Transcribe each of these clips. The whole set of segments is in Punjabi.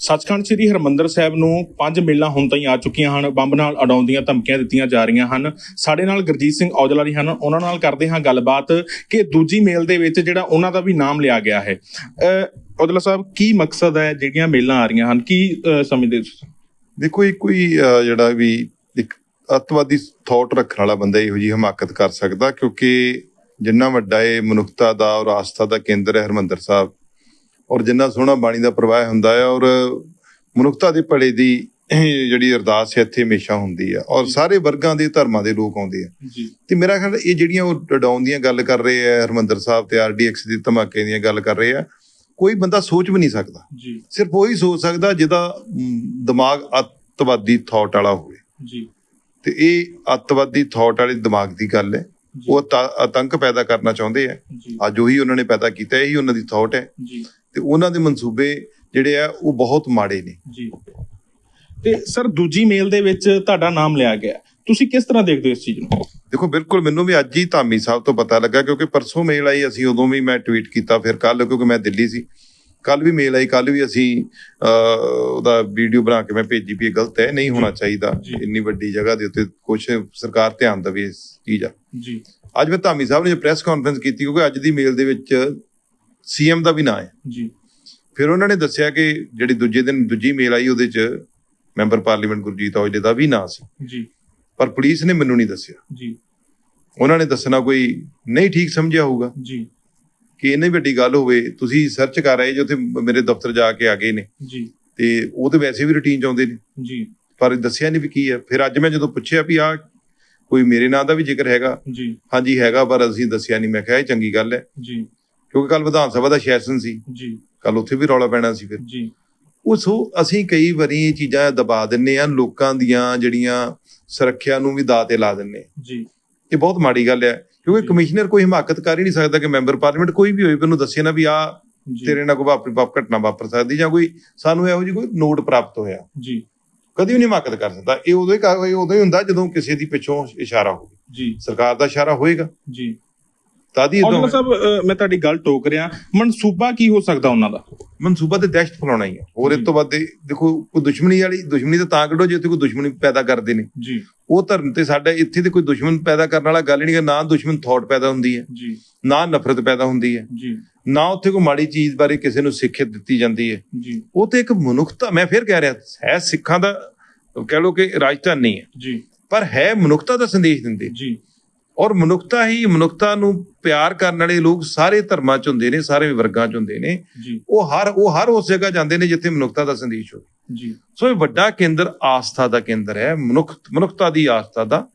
ਸੱਚਖੰਡ ਸ੍ਰੀ ਹਰਮੰਦਰ ਸਾਹਿਬ ਨੂੰ ਪੰਜ ਮੇਲਾਂ ਹੁਣ ਤਾਈਂ ਆ ਚੁੱਕੀਆਂ ਹਨ। ਬੰਬ ਨਾਲ ਉਡਾਉਂਦੀਆਂ ਧਮਕੀਆਂ ਦਿੱਤੀਆਂ ਜਾ ਰਹੀਆਂ ਹਨ। ਸਾਡੇ ਨਾਲ ਗੁਰਜੀਤ ਸਿੰਘ ਔਜਲਾ ਜੀ ਹਨ। ਉਹਨਾਂ ਨਾਲ ਕਰਦੇ ਹਾਂ ਗੱਲਬਾਤ ਕਿ ਦੂਜੀ ਮੇਲ ਦੇ ਵਿੱਚ ਜਿਹੜਾ ਉਹਨਾਂ ਦਾ ਵੀ ਨਾਮ ਲਿਆ ਗਿਆ ਹੈ। ਔਜਲਾ ਸਾਹਿਬ, ਕੀ ਮਕਸਦ ਹੈ ਜਿਹੜੀਆਂ ਮੇਲਾਂ ਆ ਰਹੀਆਂ ਹਨ? ਕੀ ਸਮਝਦੇ ਤੁਸੀਂ? ਦੇਖੋ, ਇਹ ਕੋਈ ਜਿਹੜਾ ਵੀ ਇੱਕ ਅੱਤਵਾਦੀ ਥਾਟ ਰੱਖਣ ਵਾਲਾ ਬੰਦਾ ਇਹੋ ਜੀ ਹਮਾਕਤ ਕਰ ਸਕਦਾ ਕਿਉਂਕਿ ਜਿੰਨਾ ਵੱਡਾ ਇਹ ਮਨੁੱਖਤਾ ਦਾ ਔਰ ਆਸਥਾ ਦਾ ਕੇਂਦਰ ਹੈ ਹਰਮੰਦਰ ਸਾਹਿਬ ਔਰ ਜਿੰਨਾ ਸੋਹਣਾ ਬਾਣੀ ਦਾ ਪ੍ਰਵਾਹ ਹੁੰਦਾ ਹੈ ਔਰ ਮਨੁੱਖਤਾ ਦੇ ਭਲੇ ਦੀ ਜਿਹੜੀ ਅਰਦਾਸ ਹੈ ਇੱਥੇ ਹਮੇਸ਼ਾ ਹੁੰਦੀ ਹੈ। ਔਰ ਸਾਰੇ ਵਰਗਾਂ ਦੇ ਧਰਮਾਂ ਦੇ ਲੋਕ ਆਉਂਦੇ ਆ। ਤੇ ਮੇਰਾ ਖਿਆਲ ਇਹ ਜਿਹੜੀਆਂ ਉਹ ਡਾਊਨ ਦੀਆਂ ਗੱਲ ਕਰ ਰਹੇ ਆ ਹਰਮੰਦਰ ਸਾਹਿਬ ਤੇ ਆਰਡੀਐਕਸ ਦੀ ਧਮਾਕੇ ਦੀਆਂ ਗੱਲ ਕਰ ਰਹੇ ਆ ਕੋਈ ਬੰਦਾ ਸੋਚ ਵੀ ਨਹੀਂ ਸਕਦਾ। ਜੀ। ਸਿਰਫ ਉਹੀ ਸੋਚ ਸਕਦਾ ਜਿਹਦਾ ਦਿਮਾਗ ਅੱਤਵਾਦੀ ਥਾਟ ਵਾਲਾ ਹੋਵੇ। ਜੀ। ਤੇ ਇਹ ਅੱਤਵਾਦੀ ਥਾਟ ਵਾਲੇ ਦਿਮਾਗ ਦੀ ਗੱਲ ਹੈ। ਉਹ ਆਤੰਕ ਪੈਦਾ ਕਰਨਾ ਚਾਹੁੰਦੇ ਆ। ਅੱਜ ਉਹੀ ਉਹਨਾਂ ਨੇ ਪੈਦਾ ਕੀਤਾ ਇਹੀ ਉਹਨਾਂ ਦੀ ਥਾਟ ਹੈ। ਜੀ। ਤੇ ਉਹਨਾਂ ਦੇ ਮਨਸੂਬੇ ਜਿਹੜੇ ਆ ਉਹ ਬਹੁਤ ਮਾੜੇ ਨੇ। ਜੀ। ਤੇ ਸਰ ਦੂਜੀ ਮੇਲ ਦੇ ਵਿੱਚ ਤੁਹਾਡਾ ਨਾਮ ਲਿਆ ਗਿਆ। ਤੁਸੀਂ ਕਿਸ ਤਰ੍ਹਾਂ ਦੇਖਦੇ ਹੋ ਇਸ ਚੀਜ਼ ਨੂੰ? ਦੇਖੋ ਬਿਲਕੁਲ ਮੈਨੂੰ ਵੀ ਅੱਜ ਹੀ ਧਾਮੀ ਸਾਹਿਬ ਤੋਂ ਪਤਾ ਲੱਗਾ ਕਿਉਂਕਿ ਪਰਸੋਂ ਮੇਲ ਆਈ ਅਸੀਂ ਉਦੋਂ ਵੀ ਮੈਂ ਟਵੀਟ ਕੀਤਾ ਫਿਰ ਕੱਲ ਕਿਉਂਕਿ ਮੈਂ ਦਿੱਲੀ ਸੀ। ਕੱਲ ਵੀ ਮੇਲ ਆਈ ਕੱਲ ਵੀ ਅਸੀਂ ਉਹਦਾ ਵੀਡੀਓ ਬਣਾ ਕੇ ਮੈਂ ਭੇਜੀ ਵੀ ਇਹ ਗਲਤ ਹੈ ਨਹੀਂ ਹੋਣਾ ਚਾਹੀਦਾ। ਇੰਨੀ ਵੱਡੀ ਜਗ੍ਹਾ ਦੇ ਉੱਤੇ ਕੁਝ ਸਰਕਾਰ ਧਿਆਨ ਦੇਵੇ ਇਸ ਚੀਜ਼ ਆ ਜੀ। ਅੱਜ ਮੈਂ ਧਾਮੀ ਸਾਹਿਬ ਨੇ ਜੋ ਪ੍ਰੈਸ ਕਾਨਫਰੰਸ ਕੀਤੀ ਕਿਉਂਕਿ ਅੱਜ ਦੀ ਮੇਲ ਦੇ ਵਿੱਚ ਸੀਐਮ ਦਾ ਵੀ ਨਾਂ ਹੈ। ਜੀ। ਫਿਰ ਉਹਨਾਂ ਨੇ ਦੱਸਿਆ ਕਿ ਜਿਹੜੀ ਦੂਜੇ ਦਿਨ ਦੂਜੀ ਮੇਲ ਆਈ ਉਹਦੇ 'ਚ ਮੈਂਬਰ ਪਾਰਲੀਮੈਂਟ ਗੁਰਜੀਤ ਔਜਲੇ ਦਾ ਵੀ ਨਾਂ ਸੀ। ਜੀ। ਪਰ ਪੁਲਿਸ ਨੇ ਮੈਨੂੰ ਨਹੀਂ ਦੱਸਿਆ। ਜੀ। ਉਹਨਾਂ ਨੇ ਦੱਸਣਾ ਕੋਈ ਨਹੀਂ ਠੀਕ ਸਮਝਿਆ ਹੋਊਗਾ। ਜੀ। ਕਿ ਇੰਨੀ ਵੱਡੀ ਗੱਲ ਹੋਵੇ ਤੁਸੀਂ ਸਰਚ ਕਰ ਰਹੇ ਜੋ ਤੇ ਮੇਰੇ ਦਫ਼ਤਰ ਜਾ ਕੇ ਆ ਗਏ ਨੇ। ਜੀ। ਤੇ ਉਹ ਤੇ ਵੈਸੇ ਵੀ ਰੁਟੀਨ ਚ ਆਉਂਦੇ ਨੇ। ਜੀ। ਪਰ ਦੱਸਿਆ ਨਹੀਂ ਵੀ ਕੀ ਹੈ। ਫਿਰ ਅੱਜ ਮੈਂ ਜਦੋਂ ਪੁੱਛਿਆ ਵੀ ਆ ਕੋਈ ਮੇਰੇ ਨਾਂ ਦਾ ਵੀ ਜ਼ਿਕਰ ਹੈਗਾ। ਜੀ। ਹਾਂਜੀ ਹੈਗਾ ਪਰ ਅਸੀਂ ਦੱਸਿਆ ਨਹੀਂ। ਮੈਂ ਕਿਹਾ ਇਹ ਚੰਗੀ ਗੱਲ ਹੈ। ਜੀ। ਕਿਉਂਕਿ ਕੱਲ ਵਿਧਾਨ ਸਭਾ ਦਾ ਸੈਸ਼ਨ ਸੀ। ਜੀ। ਕੱਲ ਉੱਥੇ ਵੀ ਰੌਲਾ ਪੈਣਾ ਸੀ ਫਿਰ। ਜੀ। ਉਹ ਸੋ ਅਸੀਂ ਕਈ ਵਾਰੀ ਇਹ ਚੀਜ਼ਾਂ ਦਬਾ ਦਿੰਨੇ ਆ ਲੋਕਾਂ ਦੀਆਂ ਜਿਹੜੀਆਂ ਸੁਰੱਖਿਆ ਨੂੰ ਵੀ ਦਾਅ ਤੇ ਲਾ ਦਿੰਨੇ। ਜੀ। ਇਹ ਬਹੁਤ ਮਾੜੀ ਗੱਲ ਹੈ ਕਿਉਂਕਿ ਜੀ। ਕਮਿਸ਼ਨਰ ਕੋਈ ਹਿਮਾਕਤ ਕਰ ਹੀ ਨਹੀਂ ਸਕਦਾ ਕਿ ਮੈਂਬਰ ਪਾਰਲੀਮੈਂਟ ਕੋਈ ਵੀ ਹੋਵੇ ਉਹਨੂੰ ਦੱਸੇ ਨਾ ਵੀ ਆ ਜੀ। ਤੇਰੇ ਨਾਲ ਕੋਈ ਵਾਪਰੀ ਵਾਪ ਘਟਨਾ ਵਾਪਰ ਸਕਦੀ ਜਾਂ ਕੋਈ ਸਾਨੂੰ ਇਹੋ ਜਿਹੀ ਕੋਈ ਨੋਟ ਪ੍ਰਾਪਤ ਹੋਇਆ। ਜੀ। ਕਦੀ ਵੀ ਨਹੀਂ ਹਿਮਾਕਤ ਕਰ ਸਕਦਾ। ਇਹ ਉਦੋਂ ਹੀ ਉਦੋਂ ਹੀ ਹੁੰਦਾ ਜਦੋਂ ਕਿਸੇ ਦੀ ਪਿੱਛੋਂ ਇਸ਼ਾਰਾ ਹੋਵੇ। ਜੀ। ਸਰਕਾਰ ਦਾ ਇਸ਼ਾਰਾ ਹੋਏਗਾ। ਜੀ। ਤਦ ਔਜਲਾ ਸਾਹਿਬ ਅਹ, ਮੈਂ ਤੁਹਾਡੀ ਗੱਲ ਟੋਕ ਰਿਹਾ। ਮਨਸੂਬਾ ਕੀ ਹੋ ਸਕਦਾ ਉਹਨਾਂ ਦਾ? ਮਨਸੂਬਾ ਤੇ ਦਹਿਸ਼ਤ ਫੈਲਾਉਣਾ ਹੀ ਹੈ ਹੋਰ ਇਸ ਤੋਂ ਵੱਧ ਇਹ- ਦੇਖੋ ਕੋਈ ਦੁਸ਼ਮਣੀ ਵਾਲੀ ਦੁਸ਼ਮਣੀ ਤਾਂ ਤਾਂ ਕੱਢੋ ਜੇ ਉੱਥੇ ਕੋਈ ਦੁਸ਼ਮਣੀ ਪੈਦਾ ਕਰਦੇ ਨੇ। ਜੀ। ਉਹ ਧਰਮ ਤੇ ਸਾਡਾ ਇੱਥੇ ਤੇ ਕੋਈ ਦੁਸ਼ਮਣ ਪੈਦਾ ਕਰਨ ਵਾਲਾ ਗੱਲ ਹੀ ਨਹੀਂ ਹੈ ਨਾ ਦੁਸ਼ਮਣ ਥਾਟ ਪੈਦਾ ਹੁੰਦੀ ਹੈ ਜੀ। ਨਾ ਨਫ਼ਰਤ ਪੈਦਾ ਹੁੰਦੀ ਹੈ ਜੀ। ਨਾ ਉੱਥੇ ਕੋਈ ਮਾੜੀ ਚੀਜ਼ ਬਾਰੇ ਕਿਸੇ ਨੂੰ ਸਿੱਖਿਅਤ ਦਿੱਤੀ ਜਾਂਦੀ ਹੈ। ਜੀ। ਉਹ ਤੇ ਇੱਕ ਮਨੁੱਖਤਾ ਮੈਂ ਫਿਰ ਕਹਿ ਰਿਹਾ ਹੈ ਸਿੱਖਾਂ ਦਾ ਕਹਿ ਲੋ ਕਿ ਰਾਜਧਾਨ ਹੈ। ਜੀ। ਪਰ ਹੈ ਮਨੁੱਖਤਾ ਦਾ ਸੰਦੇਸ਼ ਦਿੰਦੇ। ਜੀ। ਔਰ ਮਨੁੱਖਤਾ ਹੀ ਮਨੁੱਖਤਾ ਨੂੰ ਪਿਆਰ ਕਰਨ ਵਾਲੇ ਲੋਕ ਸਾਰੇ ਧਰਮਾਂ ਚ ਹੁੰਦੇ ਨੇ ਸਾਰੇ ਵਰਗਾਂ ਚ ਹੁੰਦੇ ਨੇ। ਉਹ ਹਰ ਉਹ ਹਰ ਉਸ ਜਗ੍ਹਾ ਜਾਂਦੇ ਨੇ ਜਿੱਥੇ ਮਨੁੱਖਤਾ ਦਾ ਸੰਦੇਸ਼ ਹੋਵੇ। ਜੀ। ਸੋ ਇਹ ਵੱਡਾ ਕੇਂਦਰ ਆਸਥਾ ਦਾ ਕੇਂਦਰ ਹੈ। ਮਨੁੱਖ ਮਨੁੱਖਤਾ ਦੀ ਆਸਥਾ ਦਾ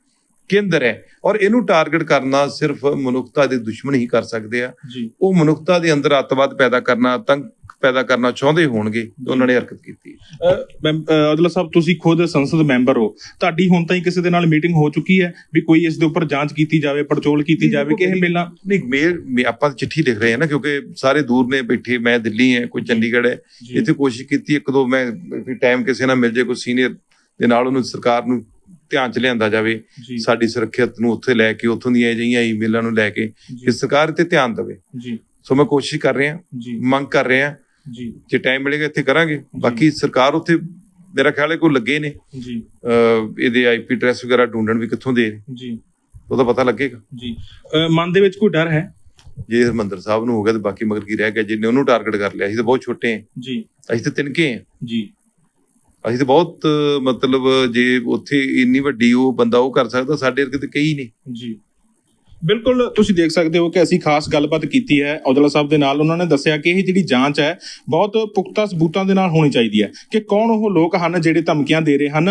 ਕੇਂਦਰ ਹੈ। ਔਰ ਇਹਨੂੰ ਟਾਰਗੇਟ ਕਰਨਾ ਸਿਰਫ ਮਨੁੱਖਤਾ ਦੇ ਦੁਸ਼ਮਣ ਹੀ ਕਰ ਸਕਦੇ ਆ। ਉਹ ਮਨੁੱਖਤਾ ਦੇ ਅੰਦਰ ਅੱਤਵਾਦ ਪੈਦਾ ਕਰਨਾ ਆਤੰਕ ਪੈਦਾ ਕਰਨਾ ਚਾਹੁੰਦੇ ਹੋਣਗੇ ਤੇ ਉਹਨਾਂ ਨੇ ਹਰਕਤ ਕੀਤੀ। ਔਜਲਾ ਸਾਹਿਬ ਤੁਸੀਂ ਖੁਦ ਸੰਸਦ ਮੈਂਬਰ ਹੋ। ਤੁਹਾਡੀ ਹੁਣ ਤਾਈਂ ਕਿਸੇ ਦੇ ਨਾਲ ਮੀਟਿੰਗ ਹੋ ਚੁੱਕੀ ਹੈ ਵੀ ਕੋਈ ਇਸ ਦੇ ਉੱਪਰ ਜਾਂਚ ਕੀਤੀ ਜਾਵੇ ਪੜਚੋਲ ਕੀਤੀ ਜਾਵੇ ਕਿ ਇਹ ਮੇਲਾ ਨਹੀਂ। ਮੇਲ ਮੇ- ਆਪਾਂ ਚਿੱਠੀ ਲਿਖ ਰਹੇ ਹਾਂ ਨਾ ਕਿਉਂਕਿ ਸਾਰੇ ਦੂਰ ਨੇ ਬੈਠੇ ਮੈਂ ਦਿੱਲੀ ਹਾਂ ਕੋਈ ਚੰਡੀਗੜ੍ਹ ਹੈ ਇੱਥੇ ਕੋਸ਼ਿਸ਼ ਕੀਤੀ ਇੱਕ ਦੋ ਮੈਂ ਵੀ ਟਾਈਮ ਕਿਸੇ ਨਾਲ ਮਿਲ ਜੇ ਕੋਈ ਸੀਨੀਅਰ ਦੇ ਨਾਲ ਉਹਨੂੰ ਸਰਕਾਰ ਨੂੰ ਧਿਆਨ ਚ ਲਿਆਂਦਾ ਜਾਵੇ ਸਾਡੀ ਸੁਰੱਖਿਅਤ ਨੂੰ ਉੱਥੇ ਲੈ ਕੇ ਉੱਥੋਂ ਦੀਆਂ ਅਜਿਹੀਆਂ ਈਮੇਲਾਂ ਨੂੰ ਲੈ ਕੇ ਕਿ ਸਰਕਾਰ ਤੇ ਧਿਆਨ ਦੇਵੇ। ਜੀ। ਸੋ ਮੈਂ ਕੋਸ਼ਿਸ਼ ਕਰ ਰਿਹਾ ਮੰਗ ਕਰ ਰਿਹਾ ਜੀ। ਜੇ ਟਾਈਮ ਮਿਲੇਗਾ ਇੱਥੇ ਕਰਾਂਗੇ। ਬਾਕੀ ਸਰਕਾਰ ਉੱਥੇ ਮੇਰਾ ਖਿਆਲ ਹੈ ਕੋਈ ਲੱਗੇ ਨੇ ਜੀ। ਇਹਦੇ ਆਈਪੀ ਐਡਰੈਸ ਵਗੈਰਾ ਢੂੰਡਣ ਵੀ ਕਿੱਥੋਂ ਦੇ ਜੀ। ਉਹਦਾ ਪਤਾ ਲੱਗੇਗਾ। ਜੀ। ਮਨ ਦੇ ਵਿੱਚ ਕੋਈ ਡਰ ਹੈ? ਜੇ ਹਰਮੰਦਰ ਸਾਹਿਬ ਨੂੰ ਹੋ ਗਿਆ ਤੇ ਬਾਕੀ ਮਗਰ ਕੀ ਰਹਿ ਗਿਆ ਜਿਹਨੇ ਉਹਨੂੰ ਟਾਰਗੇਟ ਕਰ ਲਿਆ ਅਸੀਂ ਤਾਂ ਬਹੁਤ ਛੋਟੇ ਹਾਂ। ਜੀ। ਅਸੀਂ ਤਾਂ ਤਿਨਕੇ ਹਾਂ। ਜੀ। ਅਸੀਂ ਤਾਂ ਬਹੁਤ ਮਤਲਬ ਜੇ ਉੱਥੇ ਇੰਨੀ ਵੱਡੀ ਉਹ ਬੰਦਾ ਉਹ ਕਰ ਸਕਦਾ ਸਾਡੇ ਵਰਗੇ ਤੇ ਕਈ ਨੇ ਜੀ। ਬਿਲਕੁਲ ਤੁਸੀਂ ਦੇਖ ਸਕਦੇ ਹੋ ਕਿ ਅਸੀਂ ਖਾਸ ਗੱਲਬਾਤ ਕੀਤੀ ਹੈ। ਔਜਲਾ ਸਾਹਿਬ ਦੇ ਨਾਲ ਉਹਨਾਂ ਨੇ ਦੱਸਿਆ ਕਿ ਇਹ ਜਿਹੜੀ ਜਾਂਚ ਹੈ ਬਹੁਤ ਪੁਖਤਾ ਸਬੂਤਾਂ ਦੇ ਨਾਲ ਹੋਣੀ ਚਾਹੀਦੀ ਹੈ ਕਿ ਕੌਣ ਉਹ ਲੋਕ ਹਨ ਜਿਹੜੇ ਧਮਕੀਆਂ ਦੇ ਰਹੇ ਹਨ।